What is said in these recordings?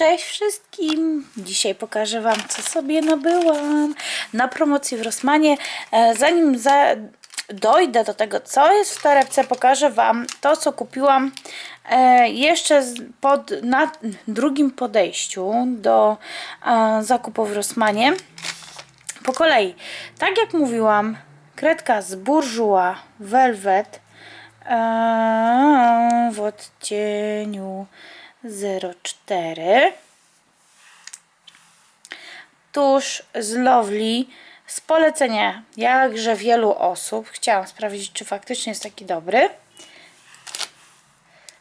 Cześć wszystkim! Dzisiaj pokażę Wam, co sobie nabyłam na promocji w Rossmanie. E, Zanim za... dojdę do tego, co jest w torebce, pokażę Wam to, co kupiłam e, jeszcze pod, na drugim podejściu do e, zakupu w Rossmanie. Po kolei, tak jak mówiłam, kredka z Bourjois Velvet w odcieniu 04 tuż z Lovely z polecenia jakże wielu osób chciałam sprawdzić czy faktycznie jest taki dobry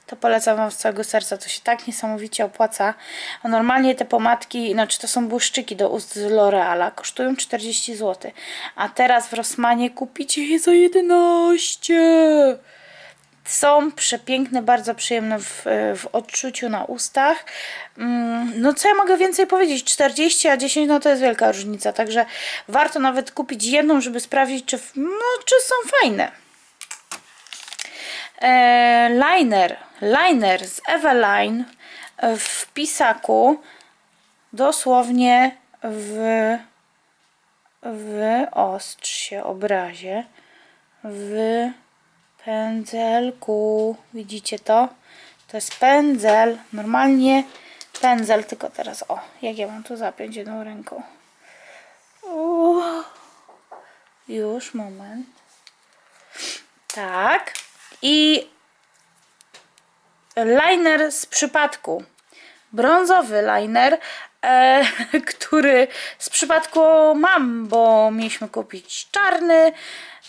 to polecam Wam z całego serca, to się tak niesamowicie opłaca. A normalnie te pomadki, znaczy to są błyszczyki do ust z L'Oreala, kosztują 40 zł. A teraz w Rossmanie kupicie je za 11. Są przepiękne, bardzo przyjemne w, w odczuciu na ustach. Mm, No co ja mogę więcej powiedzieć? 40 a 10 no to jest wielka różnica, także warto nawet kupić jedną, żeby sprawdzić, czy, no, czy są fajne. E, liner, liner z Eveline w pisaku dosłownie w w ostrz się obrazie w pędzelku widzicie to? to jest pędzel normalnie pędzel, tylko teraz o, jak ja mam tu zapiąć jedną ręką Uuu. już, moment tak. I liner z przypadku. Brązowy liner, e, który z przypadku mam, bo mieliśmy kupić czarny,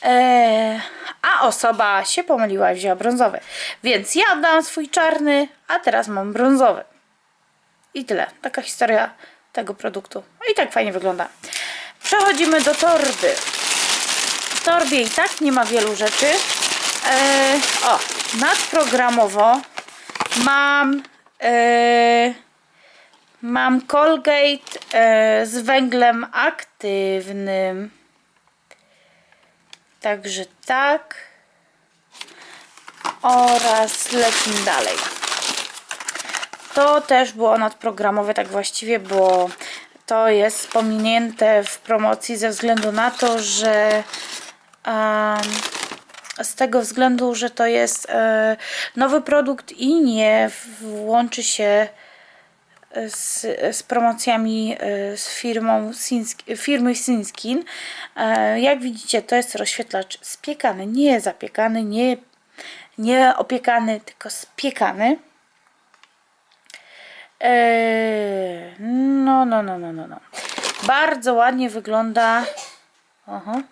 e, a osoba się pomyliła i wzięła brązowy. Więc ja oddałam swój czarny, a teraz mam brązowy. I tyle. Taka historia tego produktu. No i tak fajnie wygląda. Przechodzimy do torby. W torbie i tak nie ma wielu rzeczy. E, o, nadprogramowo mam e, mam Colgate e, z węglem aktywnym. Także tak. Oraz lecimy dalej. To też było nadprogramowe, tak właściwie, bo to jest pominięte w promocji ze względu na to, że em, z tego względu, że to jest e, nowy produkt i nie łączy się z, z promocjami e, z firmą Sinsk- firmy Sinskin. E, Jak widzicie, to jest rozświetlacz spiekany, nie zapiekany, nie, nie opiekany, tylko spiekany. Eee, no, no, no, no, no, no. Bardzo ładnie wygląda. Aha.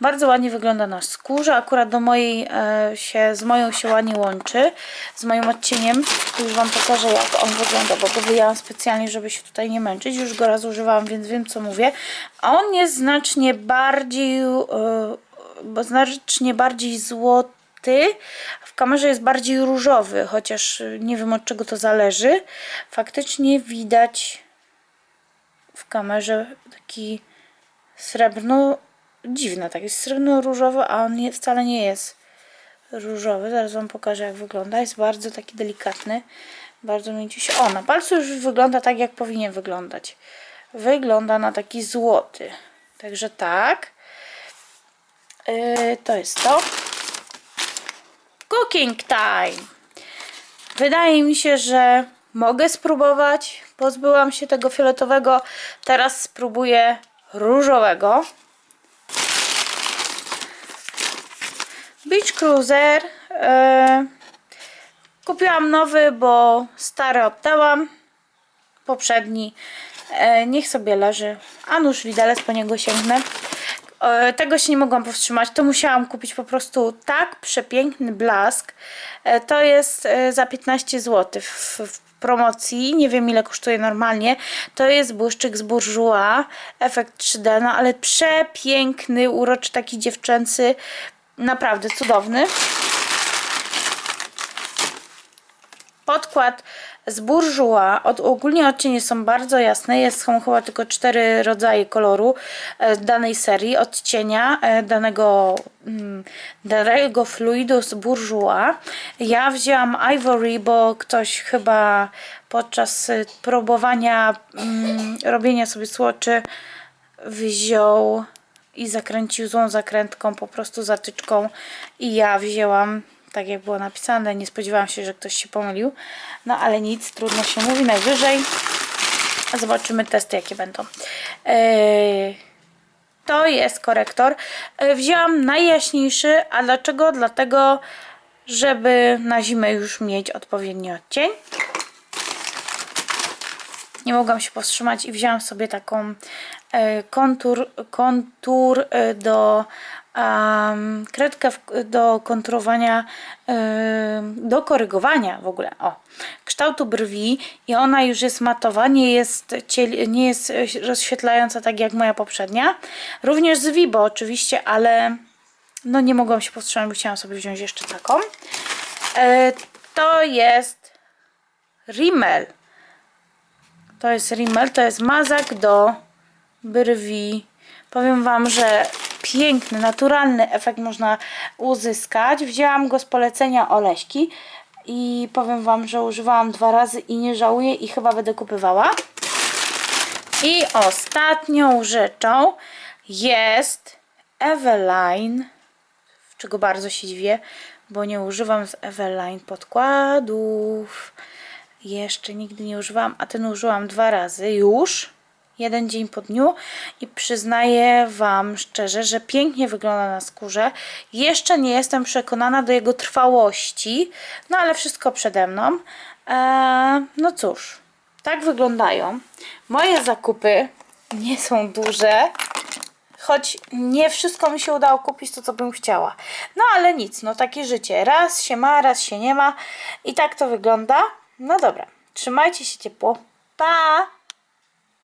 Bardzo ładnie wygląda na skórze. Akurat do mojej e, się, z moją się ładnie łączy. Z moim odcieniem. Już Wam pokażę jak on wygląda, bo go wyjęłam specjalnie, żeby się tutaj nie męczyć. Już go raz używałam, więc wiem co mówię. A on jest znacznie bardziej e, znacznie bardziej złoty. W kamerze jest bardziej różowy, chociaż e, nie wiem od czego to zależy. Faktycznie widać w kamerze taki srebrno dziwne, taki srebrno-różowy, a on nie, wcale nie jest różowy. Zaraz Wam pokażę jak wygląda. Jest bardzo taki delikatny, bardzo mięciusi. O, na palcu już wygląda tak jak powinien wyglądać. Wygląda na taki złoty. Także tak. Yy, to jest to. Cooking time. Wydaje mi się, że mogę spróbować. Pozbyłam się tego fioletowego. Teraz spróbuję różowego. Beach Cruiser. E, kupiłam nowy, bo stary oddałam. Poprzedni. E, niech sobie leży. A nóż widelec po niego sięgnę. E, tego się nie mogłam powstrzymać. To musiałam kupić po prostu tak przepiękny blask. To jest za 15 zł w, w promocji. Nie wiem ile kosztuje normalnie. To jest błyszczyk z Bourjois. Efekt 3D, no ale przepiękny, uroczy, taki dziewczęcy. Naprawdę cudowny. Podkład z Bourjois. Od, ogólnie odcienie są bardzo jasne. Jest, są chyba tylko cztery rodzaje koloru e, danej serii, odcienia e, danego, mm, danego fluidu z Bourjois. Ja wzięłam Ivory, bo ktoś chyba podczas y, próbowania mm, robienia sobie słoczy wziął i zakręcił złą zakrętką, po prostu zatyczką i ja wzięłam tak jak było napisane, nie spodziewałam się, że ktoś się pomylił, no ale nic, trudno się mówi, najwyżej zobaczymy testy jakie będą. Yy, to jest korektor. Yy, Wzięłam najjaśniejszy, a dlaczego? Dlatego, żeby na zimę już mieć odpowiedni odcień nie mogłam się powstrzymać i wzięłam sobie taką e, kontur, kontur e, do um, kredkę do konturowania, e, do korygowania w ogóle, o, kształtu brwi i ona już jest matowa, nie jest, nie jest rozświetlająca tak jak moja poprzednia. Również z Vibo oczywiście, ale no nie mogłam się powstrzymać, bo chciałam sobie wziąć jeszcze taką. To jest Rimmel. To jest Rimmel, to jest mazak do brwi. Powiem Wam, że piękny, naturalny efekt można uzyskać. Wzięłam go z polecenia Oleśki i powiem Wam, że używałam dwa razy i nie żałuję i chyba będę kupywała. I ostatnią rzeczą jest Eveline, czego bardzo się dziwię, bo nie używam z Eveline podkładów. Jeszcze nigdy nie używałam, a ten użyłam dwa razy już. Jeden dzień po dniu i przyznaję Wam szczerze, że pięknie wygląda na skórze. Jeszcze nie jestem przekonana do jego trwałości, no ale wszystko przede mną. Eee, no cóż, tak wyglądają. Moje zakupy nie są duże, choć nie wszystko mi się udało kupić to, co bym chciała. No ale nic, no takie życie. Raz się ma, raz się nie ma i tak to wygląda. No dobra, trzymajcie się ciepło. Pa!